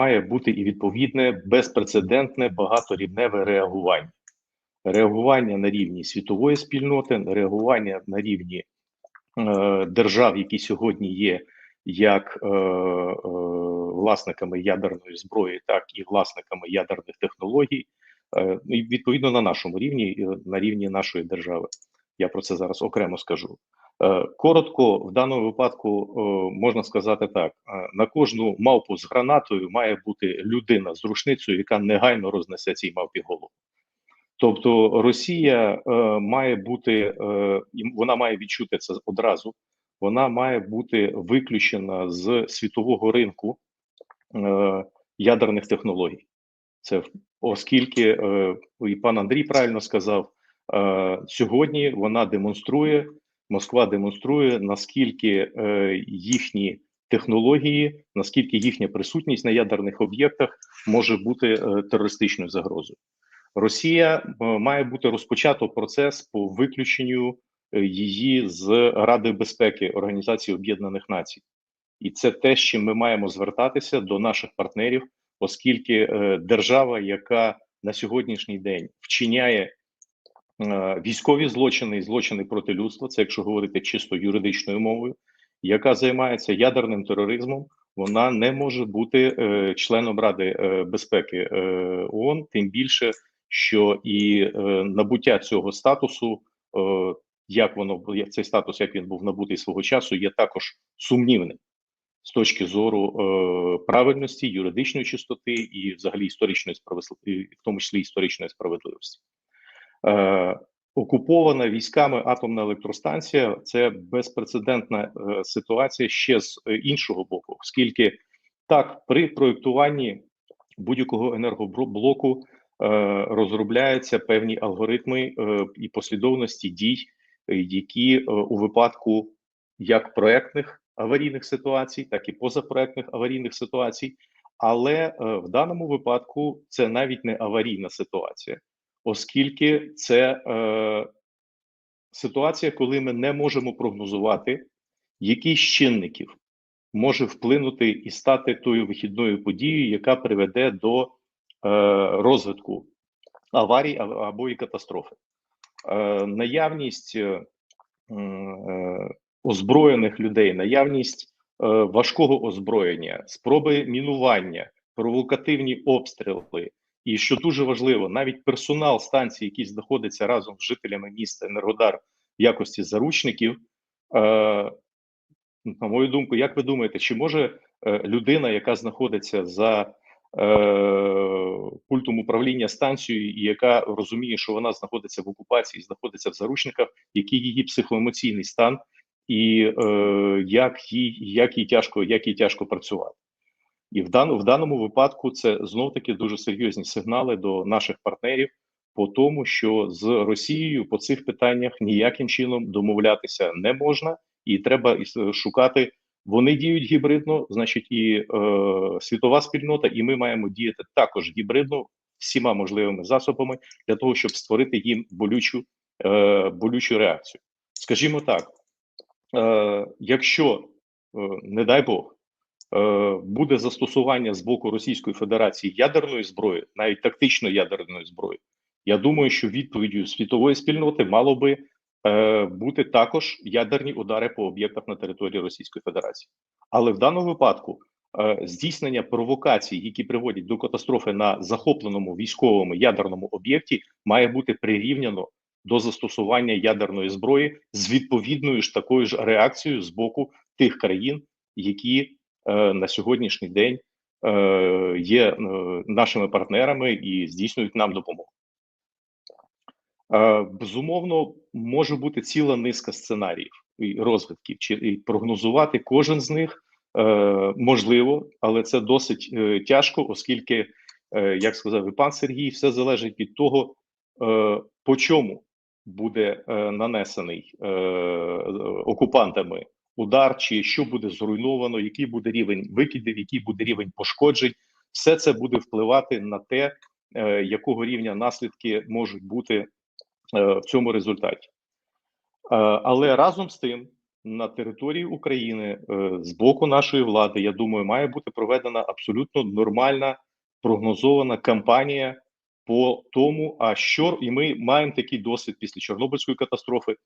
має бути і відповідне безпрецедентне багаторівневе реагування. Реагування на рівні світової спільноти, реагування на рівні е, держав, які сьогодні є як е, е, власниками ядерної зброї, так і власниками ядерних технологій, е, відповідно на нашому рівні, на рівні нашої держави. Я про це зараз окремо скажу. Е, Коротко, в даному випадку е, можна сказати так: е, на кожну мавпу з гранатою має бути людина з рушницею, яка негайно рознесе цій мавпі голову. Тобто Росія має бути, вона має відчути це одразу. Вона має бути виключена з світового ринку ядерних технологій. Це оскільки і пан Андрій правильно сказав, сьогодні вона демонструє, Москва демонструє, наскільки е, їхні технології, наскільки їхня присутність на ядерних об'єктах може бути е, терористичною загрозою. Росія е, має бути розпочато процес по виключенню е, її з Ради безпеки Організації Об'єднаних Націй, і це те, з чим ми маємо звертатися до наших партнерів, оскільки е, держава, яка на сьогоднішній день вчиняє військові злочини і злочини проти людства, це якщо говорити чисто юридичною мовою, яка займається ядерним тероризмом, вона не може бути е, членом Ради е, безпеки е, ООН, тим більше, що і е, набуття цього статусу, е, як воно цей статус, як він був набутий свого часу, є також сумнівним з точки зору е, правильності, юридичної чистоти і взагалі історичної справедливості, в тому числі історичної справедливості. Е, окупована військами атомна електростанція це безпрецедентна е, ситуація ще з е, іншого боку, оскільки так при проєктуванні будь-якого енергоблоку е, розробляються певні алгоритми е, і послідовності дій, які е, у випадку як проектних аварійних ситуацій, так і позапроектних аварійних ситуацій. Але е, в даному випадку це навіть не аварійна ситуація, оскільки це е, ситуація, коли ми не можемо прогнозувати, який з чинників може вплинути і стати тою вихідною подією, яка приведе до е, розвитку аварій або і катастрофи. Е, наявність е, е, озброєних людей, наявність е, важкого озброєння, спроби мінування, провокативні обстріли. І що дуже важливо, навіть персонал станції, який знаходиться разом з жителями міста Енергодар в якості заручників. Е, на мою думку, як ви думаєте, чи може е, людина, яка знаходиться за е, пультом управління станцією, і яка розуміє, що вона знаходиться в окупації, знаходиться в заручниках, який її психоемоційний стан, і е, як їй як їй тяжко, як їй тяжко працювати? І в даному в даному випадку це знов таки дуже серйозні сигнали до наших партнерів по тому, що з Росією по цих питаннях ніяким чином домовлятися не можна, і треба шукати. Вони діють гібридно, значить, і е, світова спільнота, і ми маємо діяти також гібридно всіма можливими засобами для того, щоб створити їм болючу, е, болючу реакцію. Скажімо так, е, якщо, е, не дай Бог, буде застосування з боку Російської Федерації ядерної зброї, навіть тактичної ядерної зброї, я думаю, що відповіддю світової спільноти мало би е, бути також ядерні удари по об'єктах на території Російської Федерації. Але в даному випадку е, здійснення провокацій, які приводять до катастрофи на захопленому військовому ядерному об'єкті, має бути прирівняно до застосування ядерної зброї з відповідною ж такою ж реакцією з боку тих країн, які е, на сьогоднішній день е, є е, нашими партнерами і здійснюють нам допомогу. Е, Безумовно, може бути ціла низка сценаріїв і розвитків, чи і прогнозувати кожен з них е, можливо, але це досить е, тяжко, оскільки, е, як сказав і пан Сергій, все залежить від того, е, по чому буде е, нанесений е, окупантами удар, чи що буде зруйновано, який буде рівень викидів, який буде рівень пошкоджень. Все це буде впливати на те, е, якого рівня наслідки можуть бути е, в цьому результаті. Е, Але разом з тим, на території України з боку нашої влади, я думаю, має бути проведена абсолютно нормальна прогнозована кампанія по тому, а що і ми маємо такий досвід після Чорнобильської катастрофи,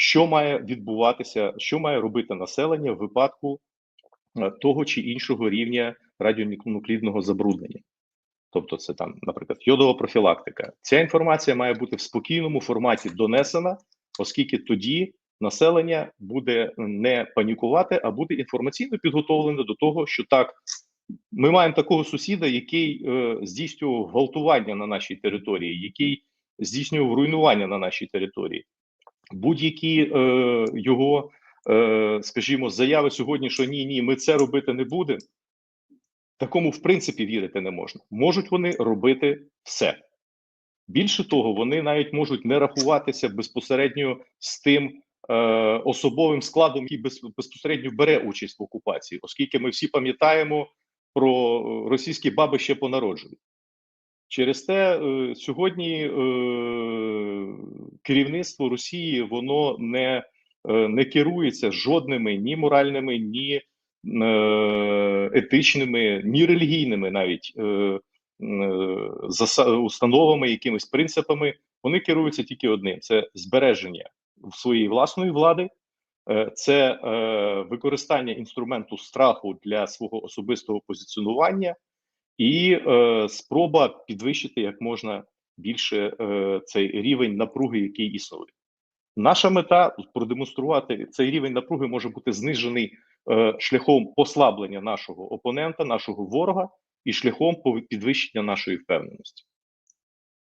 що має відбуватися, що має робити населення в випадку е, того чи іншого рівня радіонуклідного забруднення. Тобто, це там, наприклад, йодова профілактика. Ця інформація має бути в спокійному форматі донесена, оскільки тоді населення буде не панікувати, а буде інформаційно підготовлене до того, що так ми маємо такого сусіда, який е, здійснював гвалтування на нашій території, який здійснював руйнування на нашій території. Будь-які е, його, е, скажімо, заяви сьогодні, що ні, ні, ми це робити не будемо. Такому, в принципі, вірити не можна. Можуть вони робити все. Більше того, вони навіть можуть не рахуватися безпосередньо з тим е, особовим складом, який без, безпосередньо бере участь в окупації, оскільки ми всі пам'ятаємо про російські баби ще по народженню. Через те е, сьогодні е, керівництво Росії воно не, е, не керується жодними ні моральними, ні етичними, ні релігійними навіть установами, якимись принципами. Вони керуються тільки одним: це збереження своєї власної влади. Це використання інструменту страху для свого особистого позиціонування і е, спроба підвищити як можна більше е, цей рівень напруги, який існує. Наша мета продемонструвати цей рівень напруги може бути знижений е, шляхом послаблення нашого опонента, нашого ворога, і шляхом підвищення нашої впевненості.